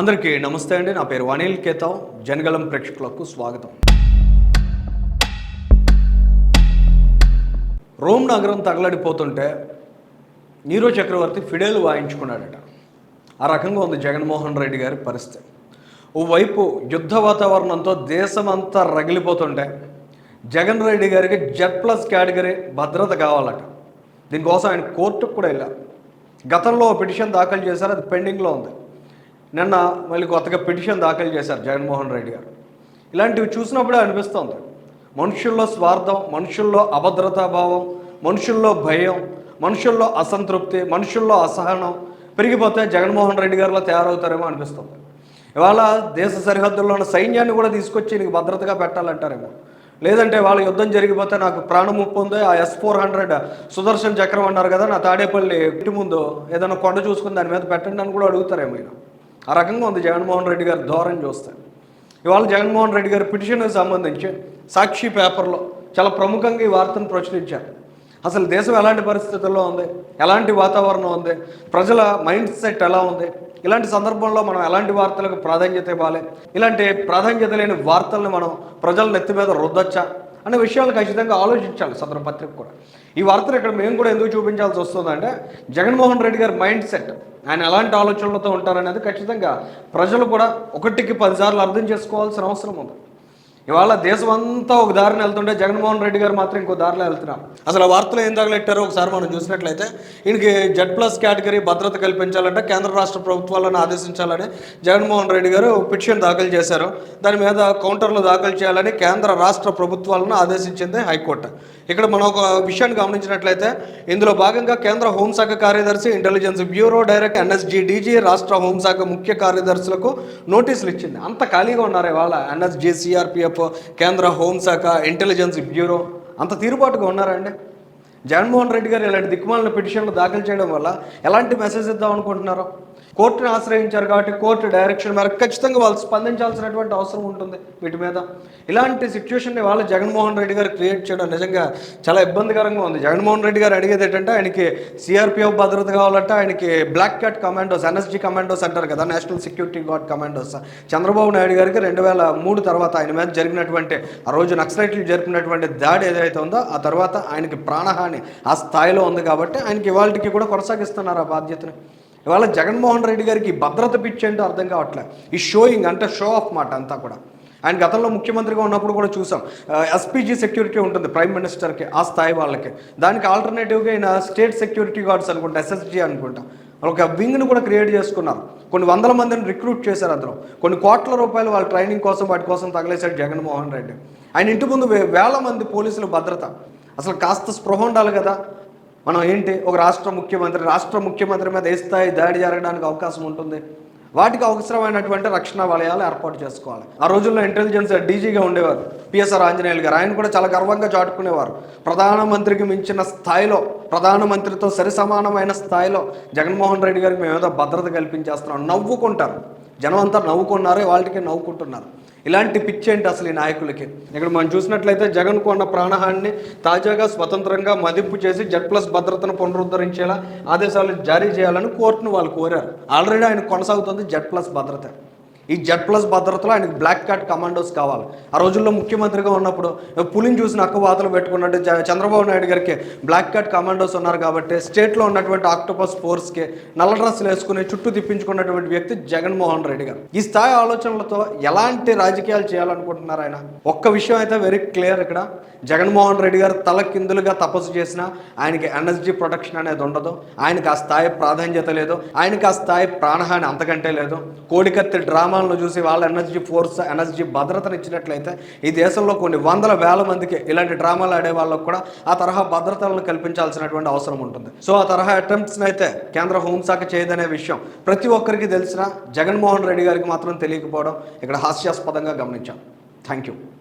అందరికీ నమస్తే అండి. నా పేరు అనిల్ కేతావ్. జనగలం ప్రేక్షకులకు స్వాగతం. రోమ్ నగరం తగలడిపోతుంటే నీరో చక్రవర్తి ఫిడేలు వాయించుకున్నాడట. ఆ రకంగా ఉంది జగన్మోహన్ రెడ్డి గారి పరిస్థితి. ఓవైపు యుద్ధ వాతావరణంతో దేశమంతా రగిలిపోతుంటే జగన్ రెడ్డి గారికి జెడ్ ప్లస్ కేటగిరీ భద్రత కావాలట. దీనికోసం ఆయన కోర్టుకు కూడా వెళ్ళారు. గతంలో ఓ పిటిషన్ దాఖలు చేశారు. అది పెండింగ్లో ఉంది. నిన్న మళ్ళీ కొత్తగా పిటిషన్ దాఖలు చేశారు జగన్మోహన్ రెడ్డి గారు. ఇలాంటివి చూసినప్పుడే అనిపిస్తుంది. మనుషుల్లో స్వార్థం మనుషుల్లో అభద్రతాభావం మనుషుల్లో భయం మనుషుల్లో అసంతృప్తి మనుషుల్లో అసహనం పెరిగిపోతే జగన్మోహన్ రెడ్డి గారిలో తయారవుతారేమో అనిపిస్తుంది. ఇవాళ దేశ సరిహద్దుల్లో ఉన్న సైన్యాన్ని కూడా తీసుకొచ్చి నీకు భద్రతగా పెట్టాలంటారేమో. లేదంటే వాళ్ళ యుద్ధం జరిగిపోతే నాకు ప్రాణం ముప్పు ఉంది ఆ ఎస్ ఫోర్ హండ్రెడ్ సుదర్శన్ చక్రం అన్నారు కదా నా తాడేపల్లి ఇంటి ముందు ఏదైనా కొండ చూసుకుని దాని మీద పెట్టండి అని కూడా అడుగుతారేమో ఆ రకంగా ఉంది జగన్మోహన్ రెడ్డి గారి ధోరణి చూస్తే. ఇవాళ జగన్మోహన్ రెడ్డి గారి పిటిషన్కి సంబంధించి సాక్షి పేపర్లో చాలా ప్రముఖంగా ఈ వార్తను ప్రచురించారు. అసలు దేశం ఎలాంటి పరిస్థితుల్లో ఉంది? ఎలాంటి వాతావరణం ఉంది? ప్రజల మైండ్ సెట్ ఎలా ఉంది? ఇలాంటి సందర్భంలో మనం ఎలాంటి వార్తలకు ప్రాధాన్యత ఇవ్వాలి? ఇలాంటి ప్రాధాన్యత లేని వార్తల్ని మనం ప్రజల నెత్తి మీద రుద్దొచ్చా? అనే విషయాలు ఖచ్చితంగా ఆలోచించాలి సదరు పత్రిక కూడా. ఈ వార్తను ఇక్కడ మేము కూడా ఎందుకు చూపించాల్సి వస్తుందంటే జగన్మోహన్ రెడ్డి గారి మైండ్ సెట్ ఆయన ఎలాంటి ఆలోచనలతో ఉంటారనేది ఖచ్చితంగా ప్రజలు కూడా ఒకటికి పదిసార్లు అర్థం చేసుకోవాల్సిన అవసరం ఉంది. ఇవాళ దేశం అంతా ఒక దారిని వెళ్తుంటే జగన్మోహన్ రెడ్డి గారు మాత్రం ఇంకో దారిలో వెళ్తున్నారు. అసలు ఆ వార్తలు ఏం తగలెట్టారో ఒకసారి మనం చూసినట్లయితే ఈయనకి జెడ్ ప్లస్ కేటగిరీ భద్రత కల్పించాలంటే కేంద్ర రాష్ట్ర ప్రభుత్వాలను ఆదేశించాలని జగన్మోహన్ రెడ్డి గారు పిటిషన్ దాఖలు చేశారు. దాని మీద కౌంటర్లు దాఖలు చేయాలని కేంద్ర రాష్ట్ర ప్రభుత్వాలను ఆదేశించింది హైకోర్టు. ఇక్కడ మనం ఒక విషయాన్ని గమనించినట్లయితే ఇందులో భాగంగా కేంద్ర హోంశాఖ కార్యదర్శి intelligence bureau direct NSG DG రాష్ట్ర హోంశాఖ ముఖ్య కార్యదర్శులకు నోటీసులు ఇచ్చింది. అంత ఖాళీగా ఉన్నారు ఇవాళ ఎన్ఎస్జీ సిఆర్పిఎఫ్ కేంద్ర హోంశాఖ ఇంటెలిజెన్స్ బ్యూరో అంత తీరుబాటుగా ఉన్నారండి జగన్మోహన్ రెడ్డి గారు ఇలాంటి దిక్కుమాలిన పిటిషన్లు దాఖలు చేయడం వల్ల ఎలాంటి మెసేజ్ ఇద్దాం అనుకుంటున్నారు? కోర్టును ఆశ్రయించారు కాబట్టి కోర్టు డైరెక్షన్ మేరకు ఖచ్చితంగా వాళ్ళు స్పందించాల్సినటువంటి అవసరం ఉంటుంది వీటి మీద. ఇలాంటి సిచ్యువేషన్ని వాళ్ళు జగన్మోహన్ రెడ్డి గారు క్రియేట్ చేయడం నిజంగా చాలా ఇబ్బందికరంగా ఉంది. జగన్మోహన్ రెడ్డి గారు అడిగేది ఏంటంటే ఆయనకి సిఆర్పిఎఫ్ భద్రత కావాలంటే ఆయనకి black cat commandos NSG commandos అంటారు కదా national security guard commandos Chandrababu Naidu గారికి రెండు వేల మూడు తర్వాత ఆయన మీద జరిగినటువంటి ఆ రోజు నక్సలైట్లు జరిపినటువంటి దాడి ఏదైతే ఉందో ఆ తర్వాత ఆయనకి ప్రాణహాని ఆ స్థాయిలో ఉంది కాబట్టి ఆయనకి ఇవాళకి కూడా కొనసాగిస్తున్నారు ఆ బాధ్యతని. ఇవాళ జగన్మోహన్ రెడ్డి గారికి భద్రత పిచ్చి ఏంటో అర్థం కావట్లే. ఈ షోయింగ్ అంటే షో ఆఫ్ మాట అంతా కూడా. ఆయన గతంలో ముఖ్యమంత్రిగా ఉన్నప్పుడు కూడా చూసాం. ఎస్పీజీ సెక్యూరిటీ ఉంటుంది ప్రైమ్ మినిస్టర్కి ఆ స్థాయి వాళ్ళకి. దానికి ఆల్టర్నేటివ్గా ఆయన స్టేట్ సెక్యూరిటీ గార్డ్స్ అనుకుంటా ఎస్ఎస్జీ అనుకుంటా. ఒక వింగ్ను కూడా క్రియేట్ చేసుకున్నారు. కొన్ని వందల మందిని రిక్రూట్ చేశారు అందులో. కొన్ని కోట్ల రూపాయలు వాళ్ళ ట్రైనింగ్ కోసం వాటి కోసం తగలేశాడు జగన్మోహన్ రెడ్డి. ఆయన ఇంటి ముందు వే- వేల మంది పోలీసుల భద్రత. అసలు కాస్త స్పృహ ఉండాలి కదా. మనం ఏంటి? ఒక రాష్ట్ర ముఖ్యమంత్రి రాష్ట్ర ముఖ్యమంత్రి మీద ఏ స్థాయి దాడి జరగడానికి అవకాశం ఉంటుంది? వాటికి అవసరమైనటువంటి రక్షణ వలయాలు ఏర్పాటు చేసుకోవాలి. ఆ రోజుల్లో ఇంటెలిజెన్స్ డీజీగా ఉండేవారు. పిఎస్ఆర్ ఆంజనేయులు గారు. ఆయన కూడా చాలా గర్వంగా చాటుకునేవారు. ప్రధానమంత్రికి మించిన స్థాయిలో ప్రధానమంత్రితో సరి సమానమైన స్థాయిలో జగన్మోహన్ రెడ్డి గారికి మేము ఏదో భద్రత కల్పించేస్తున్నాం. నవ్వుకుంటారు. జనం అంతా నవ్వుకున్నారు. వాళ్ళకి నవ్వుకుంటున్నారు. ఇలాంటి పిచ్చి ఏంటి అసలు ఈ నాయకులకి? ఇక్కడ మనం చూసినట్లయితే జగన్ కొన్న ప్రాణహాన్ని తాజాగా స్వతంత్రంగా మదింపు చేసి జడ్ ప్లస్ భద్రతను పునరుద్ధరించేలా ఆదేశాలు జారీ చేయాలని కోర్టును వాళ్ళు కోరారు. ఆల్రెడీ ఆయన కొనసాగుతుంది జడ్ ప్లస్ భద్రత. ఈ జెడ్ ప్లస్ భద్రతలో ఆయనకు బ్లాక్ కార్డ్ కమాండోస్ కావాలి. ఆ రోజుల్లో ముఖ్యమంత్రిగా ఉన్నప్పుడు పులిని చూసిన అక్క వాతలు పెట్టుకున్నట్టు చంద్రబాబు నాయుడు గారికి బ్లాక్ కార్డ్ కమాండోస్ ఉన్నారు కాబట్టి స్టేట్లో ఉన్నటువంటి ఆక్టోపస్ ఫోర్స్కి నల్ల డ్రెస్సులు వేసుకుని చుట్టూ తిప్పించుకున్నటువంటి వ్యక్తి జగన్మోహన్ రెడ్డి గారు. ఈ స్థాయి ఆలోచనలతో ఎలాంటి రాజకీయాలు చేయాలనుకుంటున్నారు ఆయన? ఒక్క విషయం అయితే వెరీ క్లియర్ ఇక్కడ. జగన్మోహన్ రెడ్డి గారు తల కిందులుగా తపస్సు చేసినా ఆయనకి ఎనర్జీ ప్రొటెక్షన్ అనేది ఉండదు. ఆయనకి ఆ స్థాయి ప్రాధాన్యత లేదు. ఆయనకి ఆ స్థాయి ప్రాణహాని అంతకంటే లేదు. కోడికత్తి డ్రామాలను చూసి వాళ్ళ ఎనర్జీ ఫోర్స్ ఎనర్జీ భద్రతను ఇచ్చినట్లయితే ఈ దేశంలో కొన్ని వందల వేల మందికి ఇలాంటి డ్రామాలు ఆడే వాళ్ళకు కూడా ఆ తరహా భద్రతలను కల్పించాల్సినటువంటి అవసరం ఉంటుంది. సో ఆ తరహా అటెంప్ట్స్ని అయితే కేంద్ర హోంశాఖ చేయదనే విషయం ప్రతి ఒక్కరికి తెలిసిన జగన్మోహన్ రెడ్డి గారికి మాత్రం తెలియకపోవడం ఇక్కడ హాస్యాస్పదంగా గమనించాం. Thank you